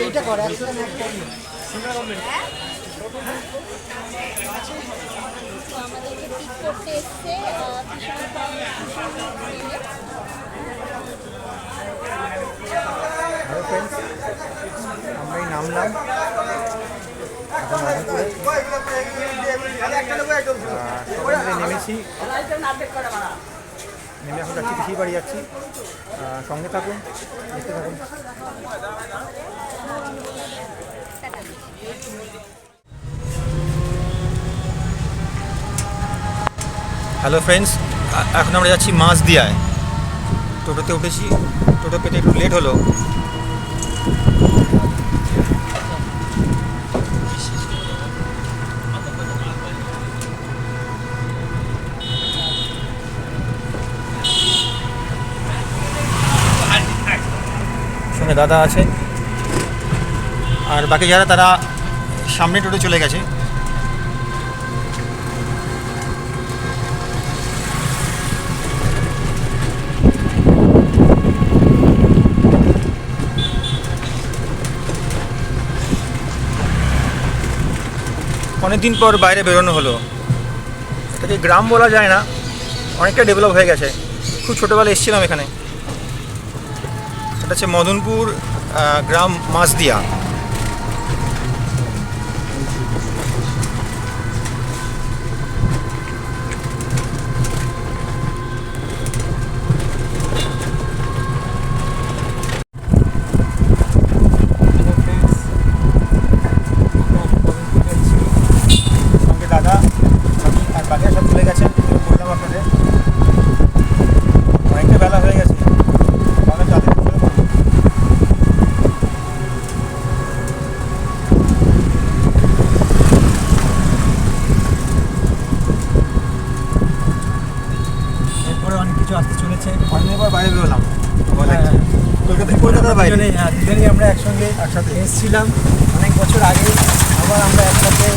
এইটা করে আমাদেরকে পিক করতে এসছে। হ্যালো ফ্রেন্ডস আমরাই নামলাম নেমেছি। নেমে এখন যাচ্ছি, পিসির বাড়ি যাচ্ছি। সঙ্গে থাকুন, দেখতে থাকুন। হ্যালো ফ্রেন্ডস এখন আমরা যাচ্ছি মাছ দিয়ায় টোটোতে উঠেছি, টোটো পেতে একটু লেট হলো সঙ্গে দাদা আছে। আর বাকি যারা, তারা সামনে টোটো চলে গেছে। অনেকদিন পর বাইরে বেরোনো হলো। এটাকে গ্রাম বলা যায় না, অনেকটা ডেভেলপ হয়ে গেছে। খুব ছোটোবেলায় এসেছিলাম এখানে। এটা হচ্ছে মদনপুর গ্রাম মাছদিয়া সঙ্গে দাদা আমি আর বাকিরা সব চলে গেছেন বললাম আপনাদের অনেকটা বেলা হয়ে গেছে তাহলে তাদের শুরু করব। এরপরে অনেক কিছু আসতে চলেছে অনেকদিন পর বাইরে বেরোলাম হ্যাঁ। কলকাতা কলকাতার বাইরে দুজনেই হ্যাঁ দুজনেই আমরা একসঙ্গে একসাথে এসেছিলাম। অনেক বছর আগে আবার আমরা একসাথে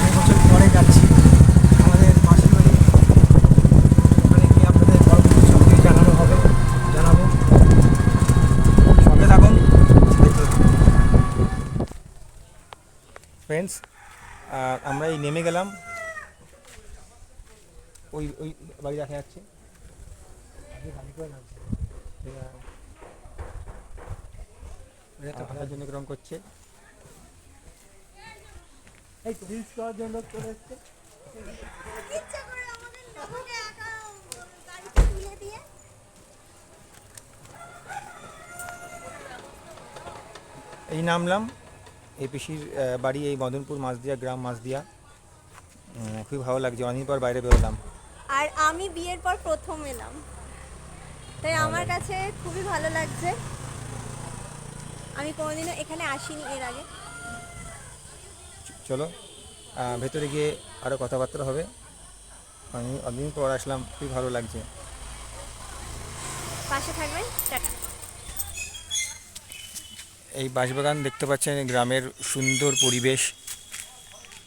অনেক বছর পরে যাচ্ছি। আমাদের মাসির বাড়ি। গিয়ে হবে, জানাব। সঙ্গে থাকুন। ফ্রেন্ডস আমরা এই নেমে গেলাম। ওই ওই বাড়ি দেখা যাচ্ছে। থাকার জন্য গ্রহণ করছে। এই রিলস করার জন্য চলে এসছে। নামলাম এই পিসির বাড়ি এই মদনপুর মাছদিয়া গ্রাম মাছদিয়া। খুবই ভালো লাগছে অনেকদিন পর বাইরে বেরোলাম। আর আমি বিয়ের পর প্রথম এলাম। তাই আমার কাছে খুবই ভালো লাগছে। আমি কোনোদিনও এখানে আসিনি এর আগে। চলো ভেতরে গিয়ে আরও কথাবার্তা হবে। আমি অনেকদিন পর আসলাম খুবই ভালো লাগছে। পাশে থাকবেন টাটা। এই বাঁশবাগান দেখতে পাচ্ছেন গ্রামের সুন্দর পরিবেশ।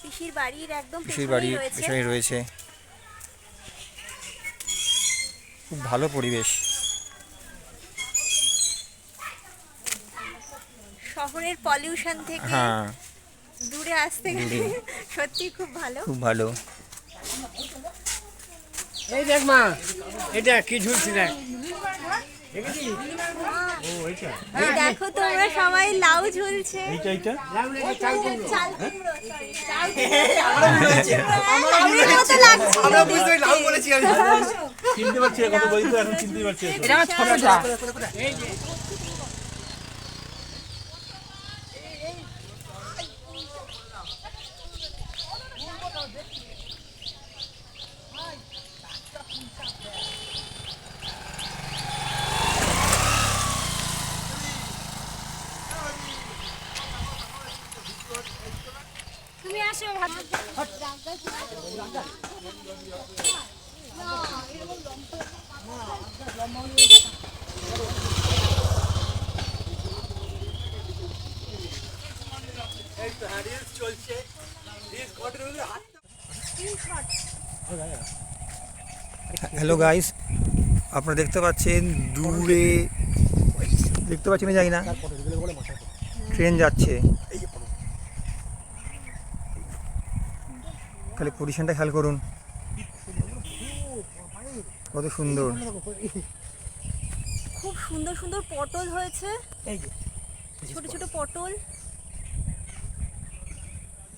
পিসির বাড়ির একদম পিসির পেছনেই বাড়ি পেছনে রয়েছে। খুব ভালো পরিবেশ। শহরের পলিউশন থেকে হ্যাঁ। দূরে আসতে গেলে সত্যি খুব ভালো। খুব ভালো। এই দেখ মা এটা কি ঝুলছি দেখ। দেখেছিস? দেখো তোমরা সবাই লাউ ঝুলছে। চিনতে পারছি কত বই তো এখন চিনতে পারছি। এটা আমার ছোট যা তুমি আসো ভাত হ্যালো গাইস আপনারা দেখতে পাচ্ছেন দূরে দেখতে পাচ্ছেন না জানি না? ট্রেন যাচ্ছে। খালি পজিশনটা খেয়াল করুন। কত সুন্দর। খুব সুন্দর সুন্দর পটল হয়েছে। ছোট ছোট পটল।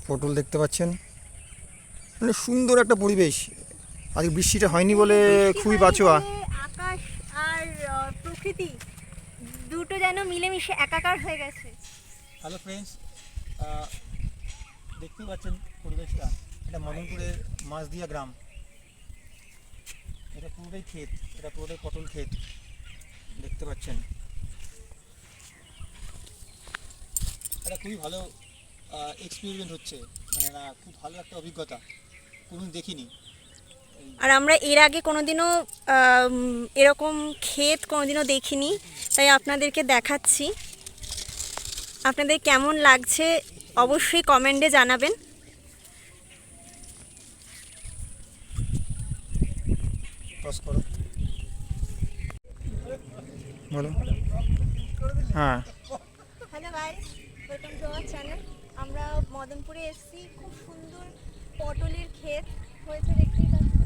পটল দেখতে পাচ্ছেন। মানে সুন্দর একটা পরিবেশ। আজকে বৃষ্টিটা হয়নি বলে খুবই বাঁচোয়া। আকাশ আর প্রকৃতি দুটো যেন মিলেমিশে একাকার হয়ে গেছে। হ্যালো ফ্রেন্ডস দেখতে পাচ্ছেন পরিবেশটা। এটা মদনপুরের মাছদিয়া গ্রাম। এটা পুরোটাই ক্ষেত, এটা পুরোটাই পটল ক্ষেত, দেখতে পাচ্ছেন। এটা খুবই ভালো এক্সপেরিমেন্ট হচ্ছে মানে না, খুব ভালো একটা অভিজ্ঞতা কোনো দেখিনি। আর আমরা এর আগে কোনোদিনও এরকম ক্ষেত কোনোদিনও দেখিনি, তাই আপনাদেরকে দেখাচ্ছি। আপনাদের কেমন লাগছে, অবশ্যই কমেন্টে জানাবেন। টস করো। বলো। হ্যাঁ। হ্যালো ভাই ওয়েলকাম টু আওয়ার চ্যানেল আমরা মদনপুরে এসেছি। খুব সুন্দর পটলের ক্ষেত। হয়েছে দেখতেই পাচ্ছি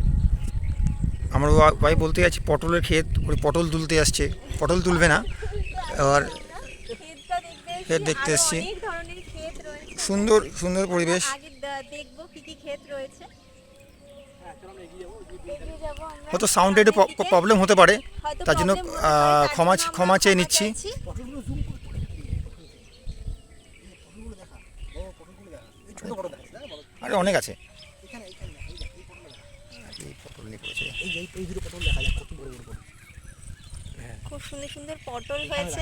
আমার ভাই বলতে যাচ্ছে পটলের ক্ষেত ওই পটল তুলতে আসছে। পটল তুলবে না। আর ক্ষেত দেখতে এসেছি। ক্ষেত সুন্দর সুন্দর পরিবেশ। দেখব কি কি ক্ষেত রয়েছে। হয়তো সাউন্ডে একটু প্রবলেম হতে পারে, তার জন্য ক্ষমা ক্ষমা চেয়ে নিচ্ছি আরে অনেক আছে খুব সুন্দর সুন্দর পটল হয়েছে।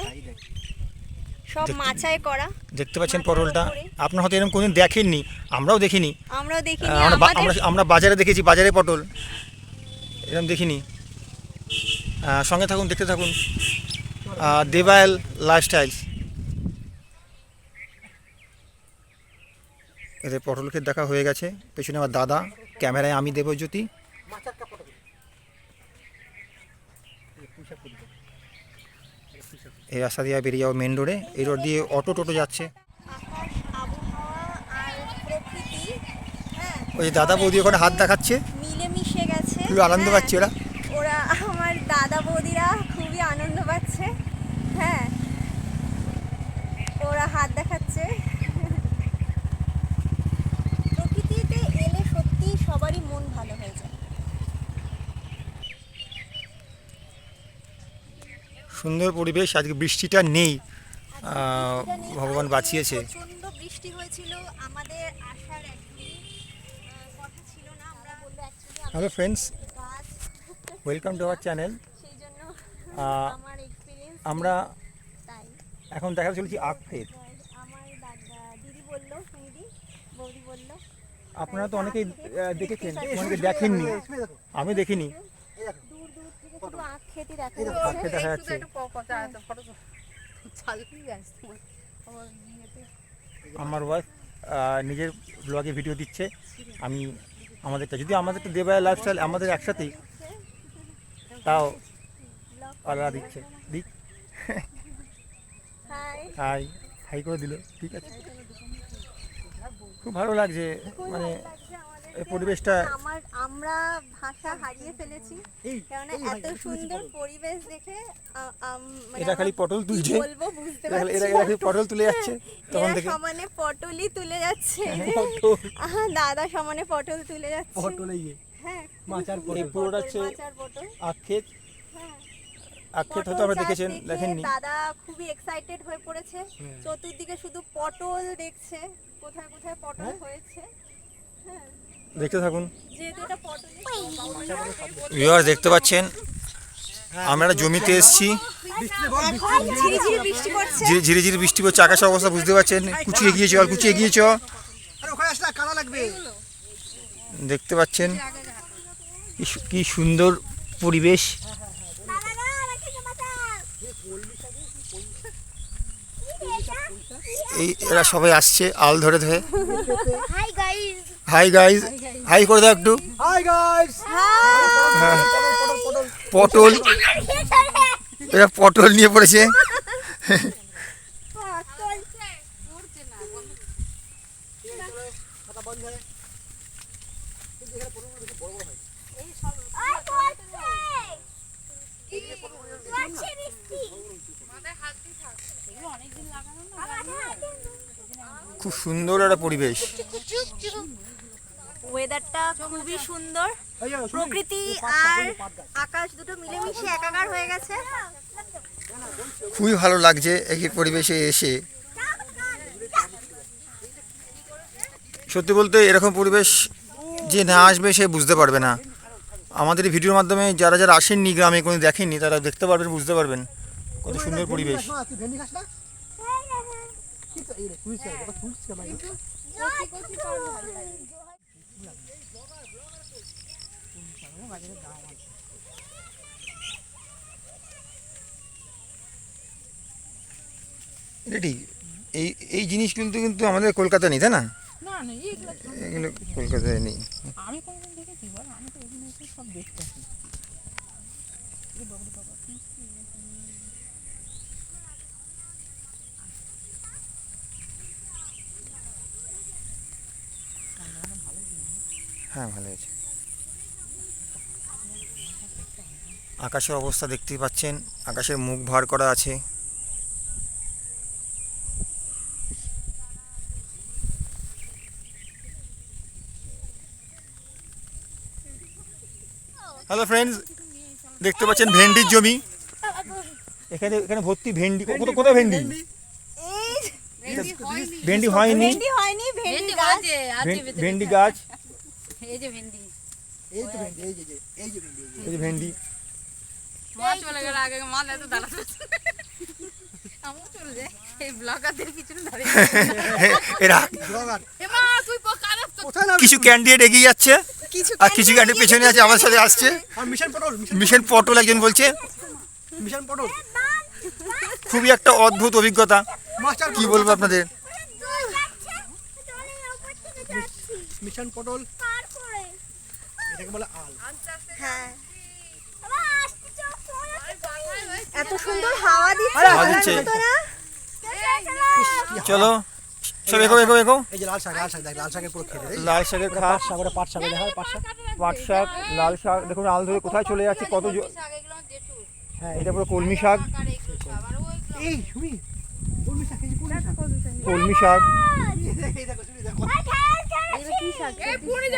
সব মাচায় করা। দেখতে পাচ্ছেন পটলটা। আপনার হয়তো এরকম কোনোদিন দেখেননি আমরাও দেখিনি। আমরাও দেখিনি আমরা আমরা বাজারে দেখেছি বাজারে পটল। এরকম দেখিনি। সঙ্গে থাকুন দেখতে থাকুন। দেবায়েল লাইফস্টাইল এদের পটল ক্ষেত দেখা হয়ে গেছে। পেছনে আমার দাদা ক্যামেরায় আমি দেবজ্যোতি। এই রাস্তা দিয়ে বেরিয়ে যাব মেন রোডে এই রোড দিয়ে অটো টোটো যাচ্ছে। ওই দাদা বৌদি ওখানে হাত দেখাচ্ছে। মিলেমিশে গেছে আনন্দ পাচ্ছে ওরা। ওরা আমার দাদা বৌদিরা খুবই আনন্দ পাচ্ছে। হ্যাঁ। ওরা হাত দেখাচ্ছে প্রকৃতিতে এলে সত্যি সবারই মন ভালো হয়ে যায় সুন্দর পরিবেশ আজকে বৃষ্টিটা নেই। ভগবান বাঁচিয়েছে। প্রচণ্ড বৃষ্টি হয়েছিল। আমাদের আসার একদমই কথা ছিল না আমরা বলব actually hello friends welcome to our channel সেই জন্য আমার এক্সপিরিয়েন্স আমরা তাই। এখন দেখা চলছি আখ ক্ষেত। আমার দাদা দিদি বলল সুমিদি বৌদি বলল। আপনারা তো অনেকেই দেখেছেন অনেকে দেখেননি আমি দেখিনি এই দেখো। দূর দূর থেকে শুধু আখ খেতে দেখা যাচ্ছে। আমার ওয়াইফ নিজের ব্লগে ভিডিও দিচ্ছে। আমি আমাদেরটা যদি আমাদের আমাদেরটা দেবায় লাইফস্টাইল আমাদের একসাথেই। তাও আলাদা দিচ্ছে। দিক হাই হাই হাই করে দিল। ঠিক আছে। খুব ভালো লাগছে। মানে এই পরিবেশটা আমার আমরা ভাষা হারিয়ে ফেলেছি। এত সুন্দর পরিবেশ দেখে মানে এরা খালি পটল তুলছে। বলব বুঝতে এরা পারছি এরা এরা খালি পটল তুলে যাচ্ছে তখন থেকে সমানে পটলই তুলে যাচ্ছে। পটল। দাদা সমানে পটল তুলে যাচ্ছে। পটল এই হ্যাঁ মাচার খুব এই পুরোটা হচ্ছে পটল। হ্যাঁ। হয়তো পটল দেখেছেন দেখেননি। দাদা খুবই এক্সাইটেড হয়ে পড়েছে। হ্যাঁ। চতুর্দিকে শুধু পটল দেখছে। কোথায় কোথায় পটল হ্যাঁ? হয়েছে। হ্যাঁ। দেখতে থাকুন। ভিউয়ার্স দেখতে পাচ্ছেন আমরা একটা জমিতে এসেছি। ঝিরি ঝিরি বৃষ্টি পড়ছে আকাশের অবস্থা বুঝতে পারছেন। কুচিয়ে গিয়ে চল কুচিয়ে গিয়ে চ আরে ওখানে আসলে কাদা লাগবে দেখতে পাচ্ছেন কি কি সুন্দর পরিবেশ। এই এরা সবাই আসছে আল ধরে ধরে। Hi guys hi guys hi করে দাও একটু হাই গাইস হাই পটল পটল পটল পটল এরা পটল নিয়ে পড়েছে। খুব সুন্দর একটা পরিবেশ। ওয়েদারটা খুবই সুন্দর। প্রকৃতি আর আকাশ দুটো মিলেমিশে একাকার হয়ে গেছে। খুবই ভালো লাগছে এই পরিবেশে এসে। সত্যি বলতে এরকম পরিবেশ যে না আসবে সে বুঝতে পারবে না। আমাদের এই ভিডিওর মাধ্যমে যারা যারা আসেননি গ্রামে কোনো দেখেননি তারা দেখতে পারবেন বুঝতে পারবেন কত সুন্দর পরিবেশ। কি তো এই রে তুই তুই এটা ঠিক এই এই জিনিস কিন্তু কিন্তু আমাদের কলকাতা নেই তাই না? না না এগুলো কলকাতায় নেই। আমি কোনোদিন দেখেছি বল? আমি তো এগুলো সব দেখতে আসি। হ্যাঁ ভালো আছে। আকাশের অবস্থা দেখতেই পাচ্ছেন আকাশের মুখ ভার করা আছে। হ্যালো ফ্রেন্ডস দেখতে পাচ্ছেন ভেন্ডির জমি। এখানে এখানে ভর্তি ভেন্ডি কোথায় কোথায় ভেন্ডি? ভেন্ডি হয়নি। ভেন্ডি গাছ। ভেন- ভেন্ডি গাছ। এই যে ভেন্ডি। এই তো ভেন্ডি এই যে যে, এই যে ভেন্ডি এই যে। এই যে ভেন্ডি মা চলে গেল আগে মা এত দাঁড়াতে আমিও চলে যাই এই ব্লগারদের পিছনে দাঁড়িয়ে এরা ব্লগার এ মা তুই কারা কোথায় না কিছু ক্যান্ডিডেট এগিয়ে যাচ্ছে? আর কিছু ক্যান্ডিডেট পেছনে আছে আমার সাথে আসছে। মিশন পটল মিশন মিশন পটল। একজন বলছে। মিশন পটল। খুবই একটা অদ্ভুত অভিজ্ঞতা। মাস্টার কি বলব আপনাদের? মিশন পটল। এটাকে বলে আল। হ্যাঁ এত সুন্দর হাওয়া দিচ্ছে হাওয়া দিচ্ছে। চলো সব এগো এগো এগো। এই যে লাল শাক লাল শাক দেখ লাল শাকের পুরো খেতে লাল শাকের পাট শাক ওটা পাট শাক দেখা পাট শাক। পাট শাক লাল শাক দেখুন আল ধরে কোথায় চলে যাচ্ছে কত জ- হ্যাঁ এটা পুরো কলমি শাক। এই শুনি কলমি শাক কলমি শাক। কলমি শাক। এই দেখো শুনি দেখো।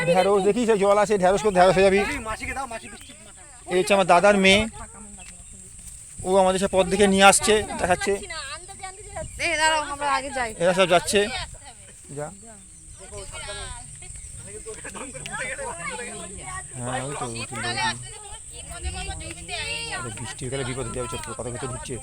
ঢ্যাঁড়স দেখি সে জল আছে ঢ্যাঁড়স করে ঢ্যাঁড়স হয়ে যাবি। এই হচ্ছে আমার দাদার মেয়ে। ও আমাদের সব পথ দেখে নিয়ে আসছে দেখাচ্ছে। এরা সব যাচ্ছে। যা। হ্যাঁ ওই তো তো। বিপদ দেওয়া হচ্ছে কথা কথা ঢুকছে।